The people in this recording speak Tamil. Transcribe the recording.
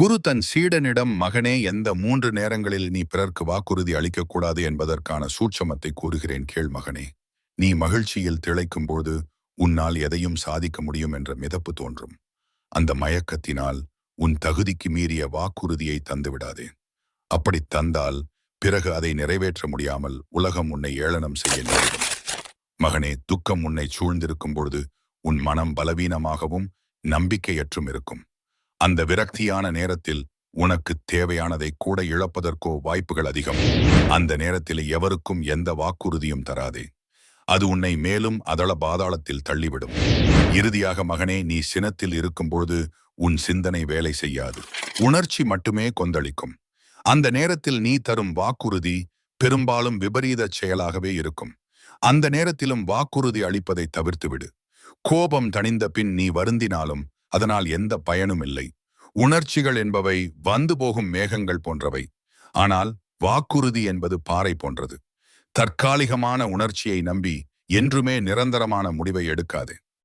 குரு தன் சீடனிடம் மகனே எந்த மூன்று நேரங்களில் நீ பிறர்க்கு வாக்குறுதி அளிக்கக்கூடாது என்பதற்கான சூட்சமத்தை கூறுகிறேன் கேள் மகனே. நீ மகிழ்ச்சியில் திளைக்கும்போது உன்னால் எதையும் சாதிக்க முடியும் என்ற மிதப்பு தோன்றும். அந்த மயக்கத்தினால் உன் தகுதிக்கு மீறிய வாக்குறுதியை தந்துவிடாதே. அப்படி தந்தால் பிறகு அதை நிறைவேற்ற முடியாமல் உலகம் உன்னை ஏளனம் செய்ய நேரிடும். மகனே துக்கம் உன்னை சூழ்ந்திருக்கும் பொழுது உன் மனம் பலவீனமாகவும் நம்பிக்கையற்றும் இருக்கும். அந்த விரக்தியான நேரத்தில் உனக்கு தேவையானதை கூட இழப்பதற்கோ வாய்ப்புகள் அதிகம். அந்த நேரத்தில் எவருக்கும் எந்த வாக்குறுதியும் தராதே. அது உன்னை மேலும் அதள பாதாளத்தில் தள்ளிவிடும். இறுதியாக மகனே நீ சினத்தில் இருக்கும்பொழுது உன் சிந்தனை வேலை செய்யாது. உணர்ச்சி மட்டுமே கொந்தளிக்கும். அந்த நேரத்தில் நீ தரும் வாக்குறுதி பெரும்பாலும் விபரீத செயலாகவே இருக்கும். அந்த நேரத்திலும் வாக்குறுதி அளிப்பதை தவிர்த்துவிடு. கோபம் தணிந்த பின் நீ வருந்தினாலும் அதனால் எந்த பயனும் இல்லை. உணர்ச்சிகள் என்பவை வந்து போகும் மேகங்கள் போன்றவை. ஆனால் வாக்குறுதி என்பது பாறை போன்றது. தற்காலிகமான உணர்ச்சியை நம்பி என்றுமே நிரந்தரமான முடிவை எடுக்காது.